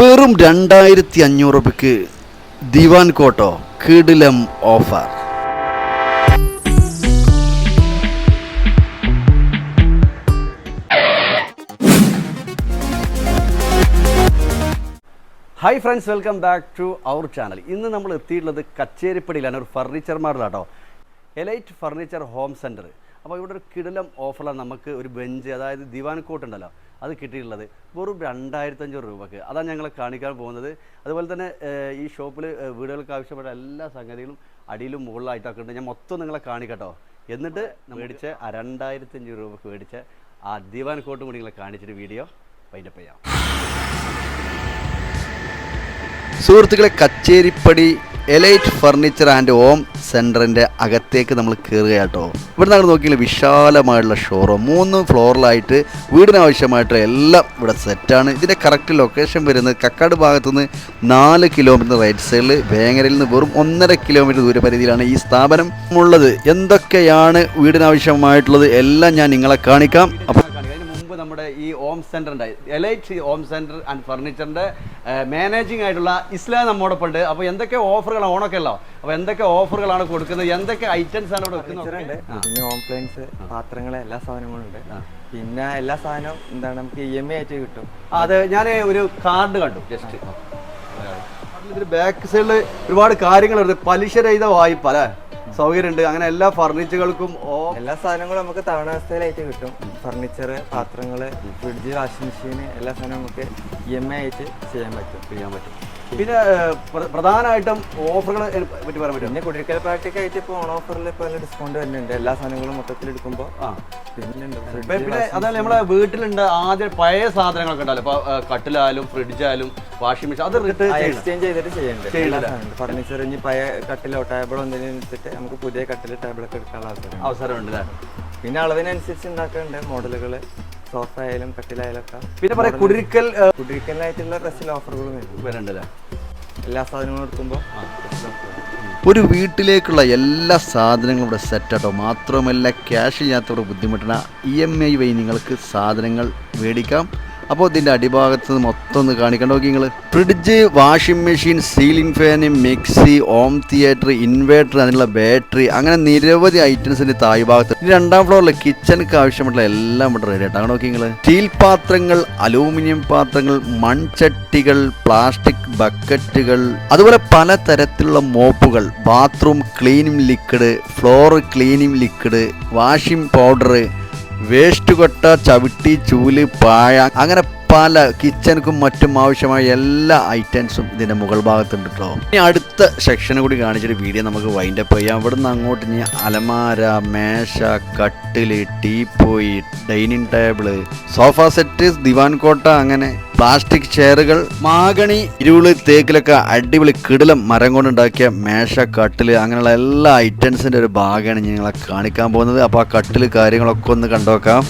വെറും രണ്ടായിരത്തി അഞ്ഞൂറ് രൂപയ്ക്ക് ദിവാൻ കോട്ടോ കിടിലം offer. Hi friends welcome back to our channel ഇന്ന് നമ്മൾ എത്തിയിട്ടുള്ളത് കച്ചേരിപ്പടിയിലാണ് ഒരു ഫർണിച്ചർ മാറിലാട്ടോ എലൈറ്റ് ഫർണിച്ചർ ഹോം സെന്റർ അപ്പോൾ ഇവിടെ ഒരു കിടലം ഓഫറാണ് നമുക്ക് ഒരു ബെഞ്ച് അതായത് ദിവാൻ കോട്ട് ഉണ്ടല്ലോ. അത് കിട്ടിയിട്ടുള്ളത്. വെറും രണ്ടായിരത്തഞ്ഞൂറ് രൂപക്ക്. അതാണ് ഞങ്ങൾ കാണിക്കാൻ പോകുന്നത്. അതുപോലെ തന്നെ ഈ ഷോപ്പിൽ വീടുകൾക്ക് ആവശ്യപ്പെട്ട എല്ലാ സംഗതികളും അടിയിലും മുകളിലായിട്ടൊക്കെ ഉണ്ട്. ഞാൻ മൊത്തം നിങ്ങളെ കാണിക്കട്ടോ. എന്നിട്ട് മേടിച്ച രണ്ടായിരത്തഞ്ഞൂറ് രൂപക്ക് മേടിച്ച ആ ദിവാൻ കോട്ടും കൂടി നിങ്ങളെ കാണിച്ചിട്ട് വീഡിയോ അതിന്റെ ചെയ്യാം. സുഹൃത്തുക്കളെ Kacheripady elite furniture and home സെന്ററിന്റെ അകത്തേക്ക് നമ്മൾ കയറുകയാട്ടോ ഇവിടെ നമ്മൾ നോക്കിയാൽ വിശാലമായിട്ടുള്ള ഷോറൂം മൂന്ന് ഫ്ലോറിലായിട്ട് വീടിനാവശ്യമായിട്ടുള്ള എല്ലാം ഇവിടെ സെറ്റാണ് ഇതിന്റെ കറക്റ്റ് ലൊക്കേഷൻ വരുന്നത് കക്കാട് ഭാഗത്തുനിന്ന് നാല് കിലോമീറ്റർ റൈറ്റ് സൈഡിൽ വേങ്ങരയിൽ നിന്ന് വെറും ഒന്നര കിലോമീറ്റർ ദൂരപരിധിയിലാണ് ഈ സ്ഥാപനം ഉള്ളത്. എന്തൊക്കെയാണ് വീടിനാവശ്യമായിട്ടുള്ളത്? എല്ലാം ഞാൻ നിങ്ങളെ കാണിക്കാം. അപ്പോൾ നമ്മുടെ ഈ ഹോം സെന്റർ ഉണ്ടായി എലൈറ്റ് ഹോം സെന്റർ ആൻഡ് ഫർണിച്ചറിന്റെ മാനേജിംഗ് ആയിട്ടുള്ള ഇസ്ലാം നമ്മോടൊപ്പം ഉണ്ട് അപ്പോൾ എന്തൊക്കെ ഓഫറുകളാണ് ഓണൊക്കെ ഉള്ളോ? അപ്പോൾ എന്തൊക്കെ ഓഫറുകളാണ് കൊടുക്കുന്നത്? എന്തൊക്കെ ഐറ്റംസ് ആണ് കൊടുക്കുന്നത് വെക്കുന്നത്? പിന്നെ ഹോം പാത്രങ്ങൾ എല്ലാ സാധനങ്ങളും ഉണ്ട്. പിന്നെ എല്ലാ സാധനവും എന്താണ്? നമുക്ക് ഇ എം ഐ ആയിട്ട് കിട്ടും. അത്. ഞാൻ ഒരു കാർഡ് കണ്ടു. ജസ്റ്റ് ബാക്ക് സൈഡിൽ ഒരുപാട് കാര്യങ്ങളുണ്ട് പലിശ രഹിത വായ്പ അല്ലേ? സൗകര്യമുണ്ട്. അങ്ങനെ എല്ലാ ഫർണിച്ചറുകൾക്കും എല്ലാ സാധനങ്ങളും നമുക്ക് തവണാവസ്ഥയിലായിട്ട് കിട്ടും. ഫർണിച്ചർ പാത്രങ്ങൾ ഫ്രിഡ്ജ് വാഷിംഗ് മെഷീൻ എല്ലാ സാധനവും നമുക്ക് ഇ എം ഐ ആയിട്ട് ചെയ്യാൻ പറ്റും. ചെയ്യാൻ പറ്റും. പിന്നെ പ്രധാനമായിട്ടും ഓഫറുകൾ പറ്റി പറയാൻ പറ്റും പിന്നെ കുടിക്കൽ ആയിട്ട് ഇപ്പോൾ ഓൺ ഓഫറിൽ ഇപ്പോൾ നല്ല ഡിസ്കൗണ്ട് വരുന്നുണ്ട്. എല്ലാ സാധനങ്ങളും മൊത്തത്തിൽ എടുക്കുമ്പോൾ ആ. പിന്നെ അതായത് അതല്ല നമ്മളെ വീട്ടിലുണ്ട് ആദ്യം പഴയ സാധനങ്ങളൊക്കെ ഉണ്ടല്ലോ ഇപ്പൊ കട്ടിലായാലും ഫ്രിഡ്ജായാലും വാഷിംഗ് മെഷീൻ. അത് റിട്ടേൺ എക്സ്ചേഞ്ച് ചെയ്തിട്ട് ചെയ്യേണ്ടത്. ഫർണിച്ചർ ഇനി പഴയ കട്ടിലോ ടേബിളോ എന്തെങ്കിലും എടുത്തിട്ട് നമുക്ക് പുതിയ കട്ടിൽ ടേബിളൊക്കെ എടുക്കാനുള്ള അവസരം ഉണ്ട് അല്ലേ? പിന്നെ അളവിനനുസരിച്ച് ഉണ്ടാക്കുന്നുണ്ട് മോഡലുകൾ സോഫ ആയാലും കട്ടിലായാലും ഒക്കെ. പിന്നെ പറയാം കുടിരിക്കൽ കുടിരിക്കലായിട്ടുള്ള ഡ്രസ്സിൽ ഓഫറുകളും വരുന്നുണ്ടല്ലേ എല്ലാ സാധനങ്ങളും എടുക്കുമ്പോൾ ഒരു വീട്ടിലേക്കുള്ള എല്ലാ സാധനങ്ങളും ഇവിടെ സെറ്റാട്ടോ മാത്രമല്ല ക്യാഷ് ചെയ്യാത്തവിടെ ബുദ്ധിമുട്ടണ ഇ എം ഐ വഴി നിങ്ങൾക്ക് സാധനങ്ങൾ മേടിക്കാം. അപ്പോൾ ഇതിന്റെ അടിഭാഗത്ത് മൊത്തം ഒന്ന് കാണിക്കണ്ട നോക്കി നിങ്ങൾ fridge washing machine ceiling fan mixie home theatre inverter അതിനുള്ള ബാറ്ററി അങ്ങനെ നിരവധി ഐറ്റംസിന്റെ തായ് ഭാഗത്ത്. രണ്ടാം ഫ്ലോറിൽ കിച്ചണിക്ക് ആവശ്യമായിട്ടുള്ള എല്ലാം ഇവിടെ റെഡി ആയിട്ട്. അങ്ങനെ നോക്കി നിങ്ങൾ സ്റ്റീൽ പാത്രങ്ങൾ അലൂമിനിയം പാത്രങ്ങൾ മൺചട്ടികൾ പ്ലാസ്റ്റിക് ബക്കറ്റുകൾ അതുപോലെ പലതരത്തിലുള്ള മോപ്പുകൾ bathroom cleaning liquid floor cleaning liquid washing powder waste കൊട്ട ചവിട്ടി ചൂൽ പായ അങ്ങനെ പല കിച്ചണക്കും മറ്റും ആവശ്യമായ എല്ലാ ഐറ്റംസും ഇതിന്റെ മുകൾ ഭാഗത്തുണ്ട് കേട്ടോ ഇനി അടുത്ത സെക്ഷൻ കൂടി കാണിച്ചിട്ട് വീഡിയോ നമുക്ക് വൈൻഡ് അപ്പ് ചെയ്യാം. ഇവിടുന്ന് അങ്ങോട്ട് ഇനി അലമാര മേശ കട്ടിൽ teapoy dining table sofa set divan കോട്ട അങ്ങനെ പ്ലാസ്റ്റിക് ചെയറുകൾ മാഗണി ഇരുൾ തേക്കിലൊക്കെ അടിപൊളി കിടിലം മരം കൊണ്ടുണ്ടാക്കിയ മേശ കട്ടിൽ അങ്ങനെയുള്ള എല്ലാ ഐറ്റംസിന്റെ ഒരു ഭാഗമാണ് ഞങ്ങളെ കാണിക്കാൻ പോകുന്നത്. അപ്പോൾ ആ കട്ടിൽ കാര്യങ്ങളൊക്കെ ഒന്ന് കണ്ടുവെക്കാം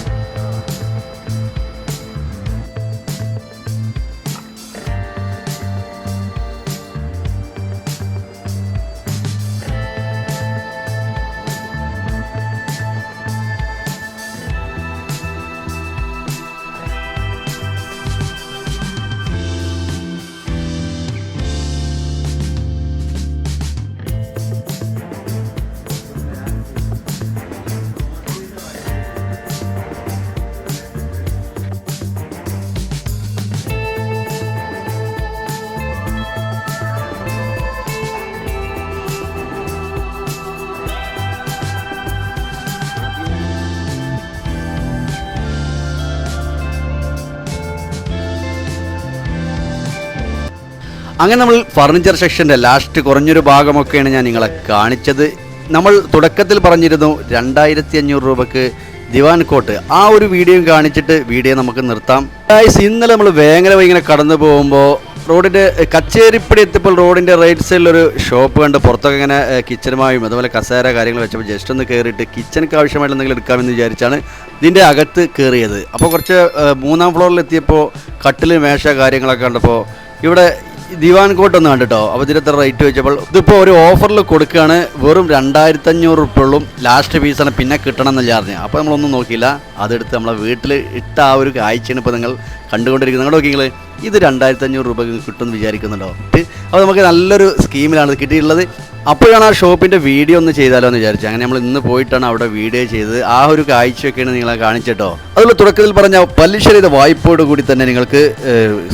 അങ്ങനെ നമ്മൾ ഫർണിച്ചർ സെക്ഷന്റെ ലാസ്റ്റ് കുറഞ്ഞൊരു ഭാഗമൊക്കെയാണ് ഞാൻ നിങ്ങളെ കാണിച്ചത്. നമ്മൾ തുടക്കത്തിൽ പറഞ്ഞിരുന്നു രണ്ടായിരത്തി അഞ്ഞൂറ് രൂപക്ക് ദിവാൻ കോട്ട്. ആ ഒരു വീഡിയോയും കാണിച്ചിട്ട് വീഡിയോ നമുക്ക് നിർത്താം. ഇന്നലെ നമ്മൾ വേങ്ങര ഇങ്ങനെ കടന്നു പോകുമ്പോൾ റോഡിന്റെ കച്ചേരിപ്പടി എത്തിയപ്പോൾ റോഡിന്റെ റൈറ്റ് സൈഡിലൊരു ഷോപ്പ് കണ്ട് പുറത്തൊക്കെ ഇങ്ങനെ കിച്ചനുമായും അതുപോലെ കസേര കാര്യങ്ങൾ വെച്ചപ്പോൾ ജസ്റ്റ് ഒന്ന് കയറിയിട്ട് കിച്ചനൊക്കെ ആവശ്യമായിട്ട് എന്തെങ്കിലും എടുക്കാമെന്ന് വിചാരിച്ചാണ് ഇതിന്റെ അകത്ത് കയറിയത് അപ്പോൾ കുറച്ച് മൂന്നാം ഫ്ലോറിൽ എത്തിയപ്പോൾ കട്ടിൽ മേശ കാര്യങ്ങളൊക്കെ കണ്ടപ്പോൾ ഇവിടെ ദിവാൻ കോട്ട് ഒന്ന് കണ്ടിട്ടോ ഇതിന്റെ റേറ്റ് വെച്ചപ്പോൾ ഇതിപ്പോൾ ഒരു ഓഫറിൽ കൊടുക്കുകയാണ് വെറും രണ്ടായിരത്തി അഞ്ഞൂറ് റുപ്യുള്ളും ലാസ്റ്റ് പീസാണ് പിന്നെ കിട്ടണം എന്ന് വിചാരിഞ്ഞു അപ്പോൾ നമ്മളൊന്നും നോക്കിയില്ല. അതെടുത്ത് നമ്മളെ വീട്ടിൽ ഇട്ട ആ ഒരു കാഴ്ചയാണ് ഇപ്പോൾ നിങ്ങൾ കണ്ടുകൊണ്ടിരിക്കുന്നത്. നിങ്ങൾ നോക്കിയെങ്കിൽ ഇത് രണ്ടായിരത്തി അഞ്ഞൂറ് രൂപയ്ക്ക് കിട്ടുമെന്ന് വിചാരിക്കുന്നുണ്ടോ? അപ്പോൾ നമുക്ക് നല്ലൊരു സ്കീമിലാണ് കിട്ടിയിട്ടുള്ളത്. അപ്പോഴാണ് ആ ഷോപ്പിന്റെ വീഡിയോ ഒന്ന് ചെയ്താലോ എന്ന് വിചാരിച്ചു അങ്ങനെ നമ്മൾ ഇന്ന് പോയിട്ടാണ് അവിടെ വീഡിയോ ചെയ്തത്. ആ ഒരു കാഴ്ചയൊക്കെയാണ് നിങ്ങളെ കാണിച്ചിട്ടോ. അതുപോലെ തുടക്കത്തിൽ പറഞ്ഞ പലിശ ചെയ്ത വായ്പയോട് കൂടി തന്നെ നിങ്ങൾക്ക്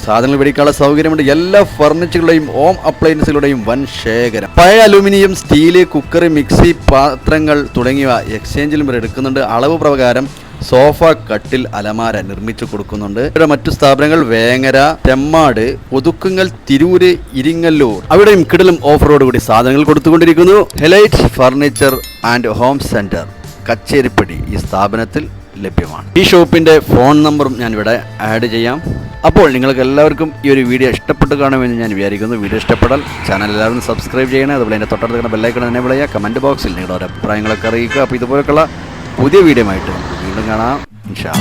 സാധനങ്ങൾ മേടിക്കാനുള്ള സൗകര്യമുണ്ട്. എല്ലാ ഫർണിച്ചറുകളുടെയും ഹോം അപ്ലയൻസുകളുടെയും വൻ ശേഖരം. പഴയ അലുമിനിയം സ്റ്റീൽ കുക്കർ മിക്സി പാത്രങ്ങൾ തുടങ്ങിയവ എക്സ്ചേഞ്ചിലും എടുക്കുന്നുണ്ട്. അളവ് പ്രകാരം സോഫ കട്ടിൽ അലമാര നിർമ്മിച്ചു കൊടുക്കുന്നുണ്ട്. ഇവിടെ മറ്റു സ്ഥാപനങ്ങൾ വേങ്ങര തെമ്മാട് ഒതുക്കുങ്ങൽ തിരൂര് ഇരിങ്ങല്ലൂർ. അവിടെയും കിടലും ഓഫറോട് കൂടി സാധനങ്ങൾ കൊടുത്തുകൊണ്ടിരിക്കുന്നു. Elite furniture and home centre Kacheripady ഈ സ്ഥാപനത്തിൽ ലഭ്യമാണ്. ഈ ഷോപ്പിന്റെ ഫോൺ നമ്പറും ഞാൻ ഇവിടെ ആഡ് ചെയ്യാം. അപ്പോൾ നിങ്ങൾക്ക് എല്ലാവർക്കും ഈ ഒരു വീഡിയോ ഇഷ്ടപ്പെട്ട് കാണുമെന്ന് ഞാൻ വിചാരിക്കുന്നു. വീഡിയോ ഇഷ്ടപ്പെടാൻ ചാനൽ എല്ലാവരും സബ്സ്ക്രൈബ് ചെയ്യണേ. അതുപോലെ എന്റെ തൊട്ടടുത്ത് ബെല്ലൈക്കൺ എന്നെ വിളിക്കുക കമന്റ് ബോക്സിൽ നിങ്ങളുടെ അഭിപ്രായങ്ങളൊക്കെ അറിയിക്കുക. അപ്പോൾ ഇതുപോലെയുള്ള പുതിയ വീഡിയോ ആയിട്ട് വീണ്ടും കാണാം ഇൻഷാ.